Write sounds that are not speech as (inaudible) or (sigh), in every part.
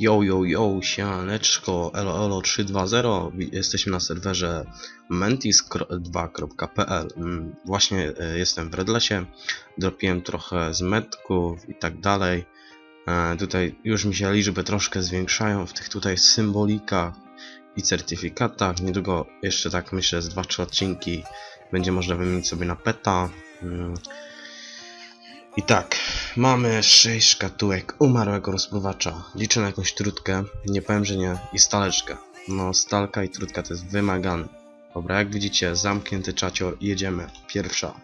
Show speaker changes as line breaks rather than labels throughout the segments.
Yo, yo, yo, sianeczko, elo, elo 320, Wi- jesteśmy na serwerze mentis2.pl Mm, Właśnie e, jestem w Redlesie, dropiłem trochę z metków i tak dalej. E, Tutaj już mi się liczby troszkę zwiększają w tych tutaj symbolikach i certyfikatach. Niedługo jeszcze tak myślę z 2-3 odcinki będzie można wymienić sobie na peta. I tak, mamy 6 szkatułek umarłego rozpływacza. Liczę na jakąś trutkę, nie powiem, że nie, i staleczkę. No, stalka i trutka to jest wymagane. Dobra, jak widzicie, zamknięty czacior, jedziemy. Pierwsza,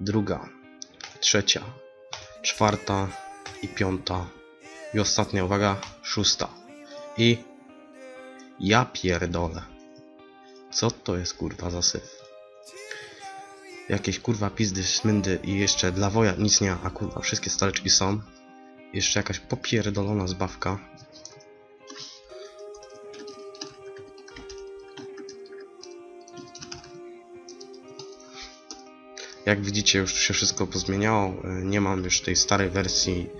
druga, trzecia, czwarta i piąta. I ostatnia, uwaga, szósta. I... Ja pierdolę. Co to jest kurwa za syf? Jakieś kurwa pizdy, smyndy i jeszcze dla woja nic nie ma, a kurwa wszystkie staleczki są. Jeszcze jakaś popierdolona zbawka. Jak widzicie już się wszystko pozmieniało, e, nie mam już tej starej wersji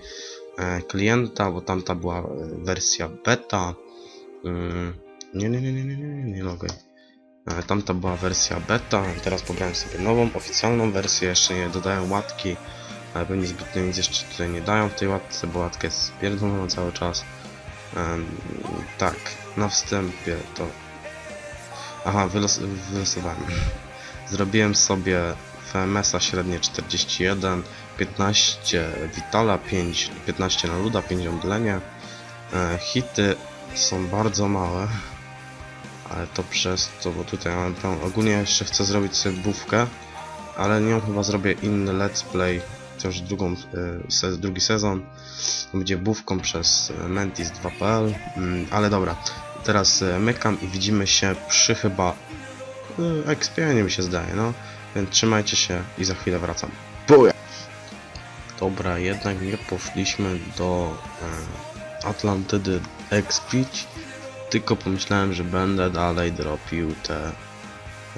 e, klienta, bo tamta była e, wersja beta. Nie, nie, nie, nie, nie, nie, nie. E, Tamta była wersja beta, teraz pobrałem sobie nową, oficjalną wersję, jeszcze nie dodają łatki, ale pewnie zbytnio nic jeszcze tutaj nie dają w tej łatce, bo łatka jest spierdolona cały czas. Em, tak, na wstępie to... Aha, wylos wylosowałem. (laughs) Zrobiłem sobie FMS-a średnie 41, 15 Vitala, 5, 15 na Luda, 5 omdlenie. E, hity są bardzo małe, ale to przez to, bo tutaj mam tam, ogólnie jeszcze chcę zrobić sobie bufkę, ale nią chyba zrobię inny let's play, też drugą, y, se, drugi sezon, będzie bufką przez y, mentis2.pl, mm, ale dobra, teraz y, mykam i widzimy się przy chyba y, ekspianie mi się zdaje, no, więc trzymajcie się i za chwilę wracam. Buja! Dobra, jednak nie poszliśmy do Atlantydy expić, tylko pomyślałem, że będę dalej dropił te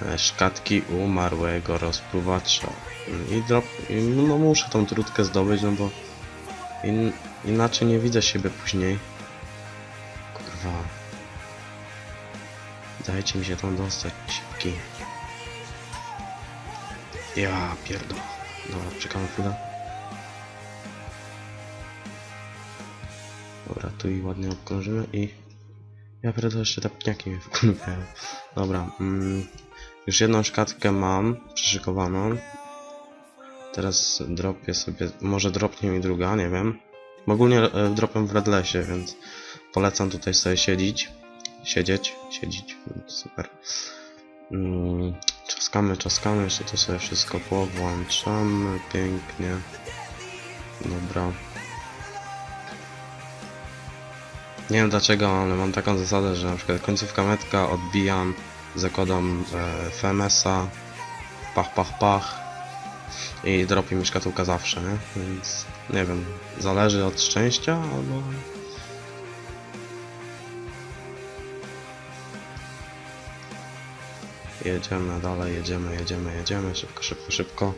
e, szkatki umarłego rozpruwacza. I drop... I no muszę tą trutkę zdobyć, no bo in... inaczej nie widzę siebie później. Kurwa. Dajcie mi się tam dostać, szybki. Ja pierdolę. Dobra, czekamy chwilę. Dobra, tu i ładnie obkrążymy i... Ja pierdolę jeszcze te pniaki mnie wkurwiają. Dobra, mm, już jedną szkatkę mam przyszykowaną. Teraz dropię sobie, może dropnie mi druga, nie wiem. Ogólnie e, dropię w Redlesie, więc polecam tutaj sobie siedzieć. Siedzieć, siedzieć, super. Mm, czaskamy, czaskamy, jeszcze to sobie wszystko powłączamy, pięknie. Dobra. Nie wiem dlaczego, ale mam taką zasadę, że na przykład końcówka metka odbijam, zakładam e, FMS-a, pach, pach, pach i dropi mi szkatułka zawsze, nie? Więc nie wiem, zależy od szczęścia albo... Jedziemy dalej, jedziemy, jedziemy, jedziemy, szybko, szybko, szybko.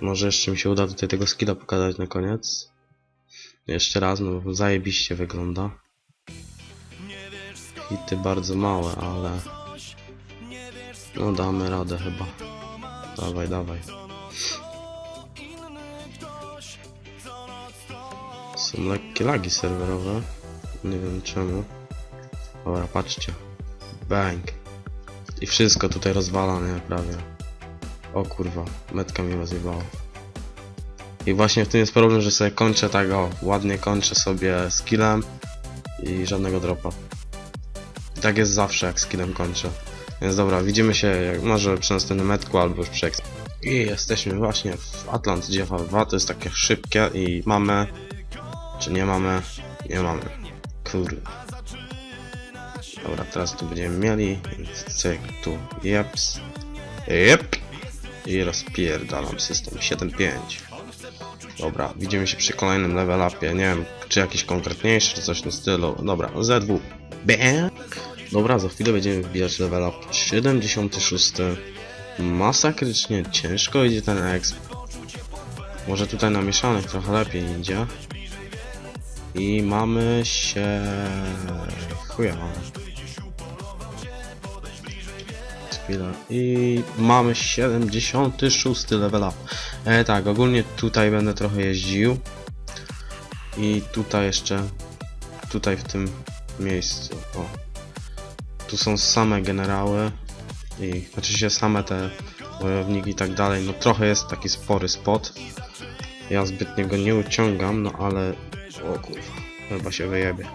Może jeszcze mi się uda tutaj tego skilla pokazać na koniec. Jeszcze raz, no bo zajebiście wygląda. Hity bardzo małe, ale... No damy radę chyba. Dawaj, dawaj. Są lekkie lagi serwerowe. Nie wiem czemu. Dobra, patrzcie. Bang. I wszystko tutaj rozwala, nie? Prawie. O kurwa, metka mi rozjebała. I właśnie w tym jest problem, że sobie kończę tak o, ładnie kończę sobie skillem i żadnego dropa. I tak jest zawsze jak skillem kończę. Więc dobra, widzimy się jak, może przy następnym metku albo już przy. I jesteśmy właśnie w Atlant GFA2, to jest takie szybkie i mamy... Czy nie mamy? Nie mamy. Kurde. Dobra, teraz tu będziemy mieli, więc cyk, tu, jeps. Jep. I rozpierdalam system 7.5. Dobra, widzimy się przy kolejnym level upie. Nie wiem, czy jakiś konkretniejszy, czy coś w tym stylu. Dobra, ZW. Bang! Dobra, za chwilę będziemy wbijać level up 76. Masakrycznie ciężko idzie ten exp. Może tutaj na mieszanych trochę lepiej idzie. I mamy się... Chuja mamy. I mamy 76 level up. E, tak, ogólnie tutaj będę trochę jeździł. I tutaj jeszcze, tutaj w tym miejscu, o. Tu są same generały i oczywiście same te wojowniki i tak dalej. No trochę jest taki spory spot. Ja zbytnio go nie uciągam, no ale... O kurwa, chyba się wyjebie.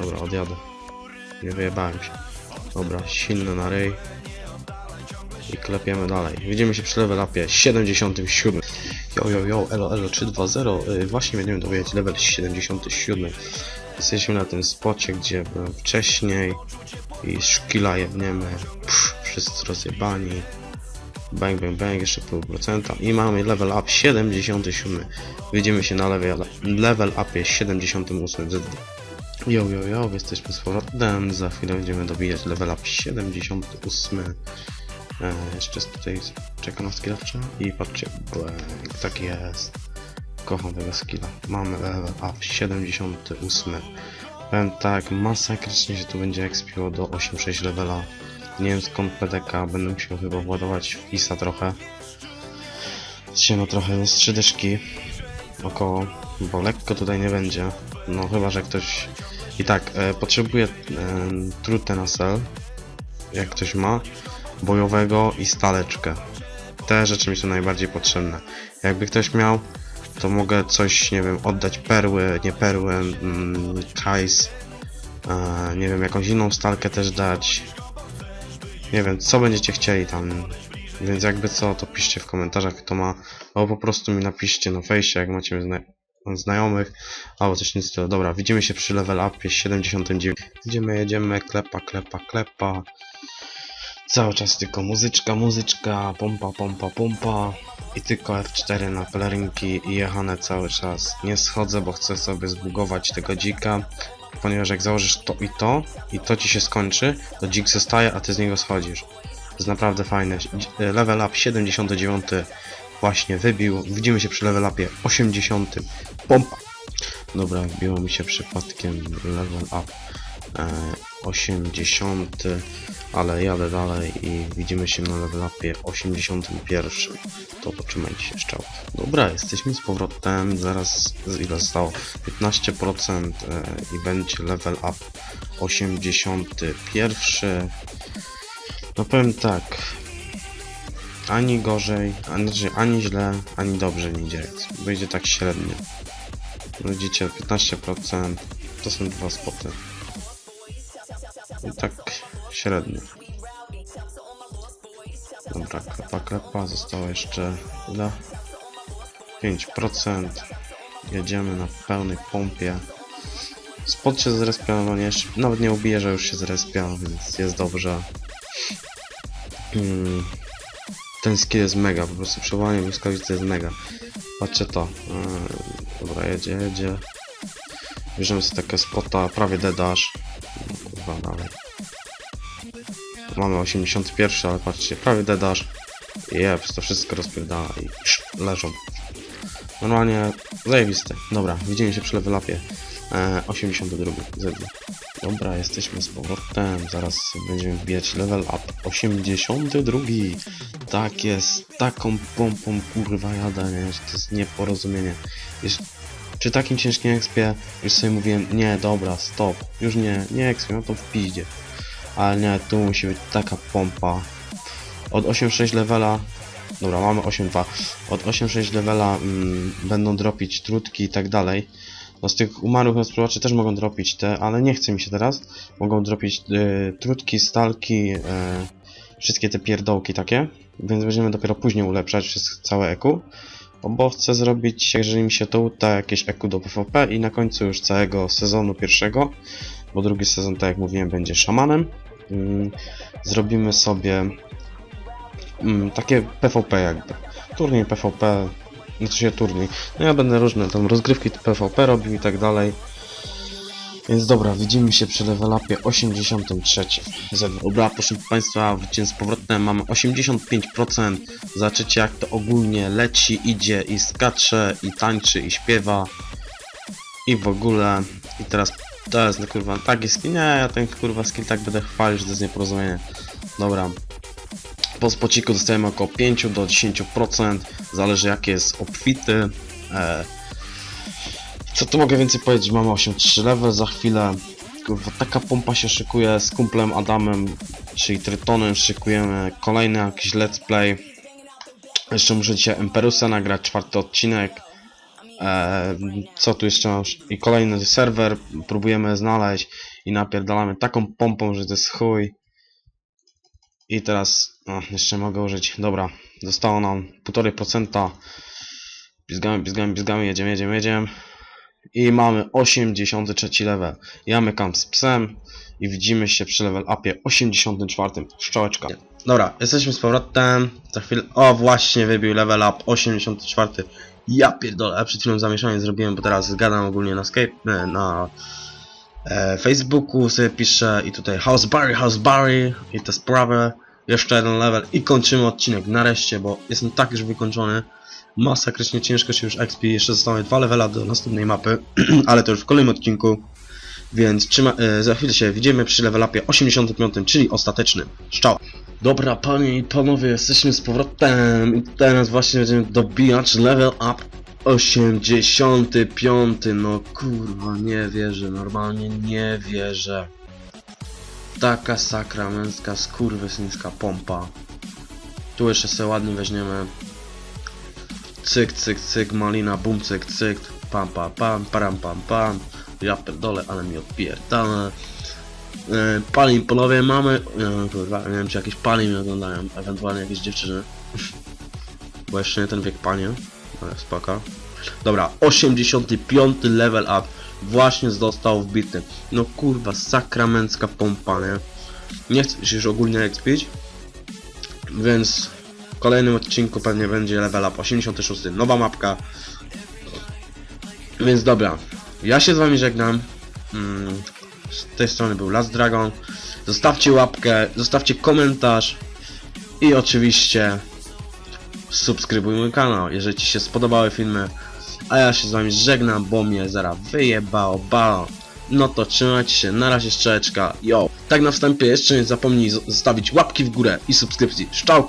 Dobra, odjadę. Nie wyjebałem się. Dobra, silny na ryj. I klepiemy dalej. Widzimy się przy level upie 77. Yo, yo, yo, elo, elo, 320. Yy, właśnie będziemy dowiedzieć level 77. Jesteśmy na tym spocie, gdzie byłem wcześniej. I szkila jebniemy. Pff, wszyscy rozjebani. Bang, bang, bang, jeszcze pół procenta. I mamy level up 77. Widzimy się na level, level upie 78 Yo, yo, yo, jesteśmy z powrotem. Za chwilę będziemy dobijać level up 78. E, jeszcze tutaj czeka na skillacza i patrzcie, blank, tak jest. Kocham tego skilla. Mamy level up 78. Powiem tak, masakrycznie się tu będzie expiło do 8-6 levela. Nie wiem skąd PDK, będę musiał chyba władować w ISA trochę. No trochę z 3 dyszki około, bo lekko tutaj nie będzie. No chyba, że ktoś... I tak, e, potrzebuję e, trutę na sel, jak ktoś ma, bojowego i staleczkę. Te rzeczy mi są najbardziej potrzebne. Jakby ktoś miał, to mogę coś, nie wiem, oddać perły, nie perły, mm, kajs, e, nie wiem, jakąś inną stalkę też dać. Nie wiem, co będziecie chcieli tam. Więc jakby co, to piszcie w komentarzach, kto ma, albo po prostu mi napiszcie na fejsie, jak macie zna znajomych, albo coś nic stylu. Dobra, widzimy się przy level upie 79. Idziemy, jedziemy, klepa, klepa, klepa. Cały czas tylko muzyczka, muzyczka, pompa, pompa, pompa. I tylko F4 na pelerynki i jechane cały czas. Nie schodzę, bo chcę sobie zbugować tego dzika. Ponieważ jak założysz to i to, i to ci się skończy, to dzik zostaje, a ty z niego schodzisz. To jest naprawdę fajne. Level up 79 właśnie wybił. Widzimy się przy level upie 80. Pompa! Dobra, wbiło mi się przypadkiem level up e, 80, ale jadę dalej i widzimy się na level upie 81. To potrzymajcie się szczał. Dobra, jesteśmy z powrotem, zaraz ile zostało? 15% e, i będzie level up 81. No powiem tak, ani gorzej, ani, znaczy ani źle, ani dobrze nie idzie. Będzie tak średnio. Widzicie, 15% to są dwa spoty. I tak średnio. Dobra, klepa, klepa, zostało jeszcze ile? 5%. Jedziemy na pełnej pompie. Spot się zrespia, no nie, nawet nie ubije, że już się zrespia, więc jest dobrze. Mm. Ten skill jest mega, po prostu przewołanie błyskawicy jest mega. Patrzcie to. Yy, dobra, jedzie, jedzie. Bierzemy sobie takie spota, prawie dedasz. Kurwa, dalej. Mamy 81, ale patrzcie, prawie dedasz. Jeps, to wszystko rozpierdala i psz, leżą. Normalnie zajebiste. Dobra, widzimy się przy level upie. E, 82 zednie. Dobra, jesteśmy z powrotem. Zaraz będziemy wbijać level up 82. Tak jest, taką pompą kurwa jadę, nie? Że To jest nieporozumienie. Już, przy takim ciężkim expie już sobie mówiłem, nie, dobra, stop. Już nie, nie expie, no to w piździe. Ale nie, tu musi być taka pompa. Od 8.6 levela Dobra, mamy 8.2. Od 8.6 levela mm, będą dropić trutki i tak dalej. No z tych umarłych rozpływaczy też mogą dropić te, ale nie chce mi się teraz. Mogą dropić y, trutki, stalki, y, wszystkie te pierdołki takie. Więc będziemy dopiero później ulepszać całe EQ. Bo chcę zrobić, jeżeli mi się to uda, jakieś EQ do PvP i na końcu już całego sezonu pierwszego. Bo drugi sezon, tak jak mówiłem, będzie szamanem. Mm, zrobimy sobie mm, takie PvP jakby. Turniej PvP, znaczy się turniej. No ja będę różne tam rozgrywki PvP robił i tak dalej. Więc dobra, widzimy się przy level upie 83. Z- Dobra, proszę Państwa, wróciłem z powrotem, mamy 85%. Zobaczycie jak to ogólnie leci, idzie i skacze, i tańczy, i śpiewa. i w ogóle. I teraz to jest no kurwa taki skill. Nie, ja ten kurwa skill tak będę chwalił, że to jest nieporozumienie. Dobra. Po spociku dostajemy około 5 do 10%, zależy jaki jest obfity. E, co tu mogę więcej powiedzieć? Mamy 8-3 level za chwilę. Kurwa, taka pompa się szykuje z kumplem Adamem, czyli Trytonem. Szykujemy kolejny jakiś let's play. Jeszcze muszę dzisiaj Emperusa nagrać, czwarty odcinek. E, co tu jeszcze mam? I kolejny serwer próbujemy znaleźć i napierdalamy taką pompą, że to jest chuj. I teraz, no, jeszcze mogę użyć. Dobra, zostało nam 1,5%. Pizgamy, pizgamy, pizgamy, jedziemy, jedziemy, jedziemy. I mamy 83 level. Ja mykam z psem i widzimy się przy level upie 84. Szczołeczka. Dobra, jesteśmy z powrotem. Za chwilę. O, właśnie wybił level up 84. Ja pierdolę, przed chwilą zamieszanie zrobiłem, bo teraz gadam ogólnie na Skype, e, na e, Facebooku sobie piszę i tutaj House Barry, House Barry i te sprawy. Jeszcze jeden level i kończymy odcinek nareszcie, bo jestem tak już wykończony. Masakrycznie ciężko się już XP, jeszcze zostały dwa levela do następnej mapy, (clears throat) ale to już w kolejnym odcinku. Więc trzyma, e, za chwilę się widzimy przy level upie 85, czyli ostatecznym. Szczał. Dobra, panie i panowie, jesteśmy z powrotem i teraz właśnie będziemy dobijać level up 85. No kurwa, nie wierzę, normalnie nie wierzę. Taka sakramencka, skurwysyńska pompa. Tu jeszcze sobie ładnie weźmiemy. Cyk, cyk, cyk, malina, bum, cyk, cyk, pam, pam, pam, param, pam, pam. Ja pierdolę, ale mi odpierdolę. E, Palin panowie mamy. E, kurwa, nie wiem czy jakieś pali mnie oglądają, ewentualnie jakieś dziewczyny. (laughs) Bo jeszcze nie ten wiek panie, ale spoko. Dobra, 85 level up właśnie został wbity. No kurwa, sakramencka pompa, nie? Nie chcę się już ogólnie expić, więc w kolejnym odcinku pewnie będzie level up 86, nowa mapka. Więc dobra, ja się z wami żegnam. Mm, z tej strony był Last Dragon. Zostawcie łapkę, zostawcie komentarz i oczywiście subskrybuj mój kanał, jeżeli Ci się spodobały filmy. A ja się z Wami żegnam, bo mnie zaraz wyjebało, bało. No to trzymajcie się, na razie szczeleczka, yo. Tak na wstępie jeszcze nie zapomnij zostawić łapki w górę i subskrypcji. Szczałka!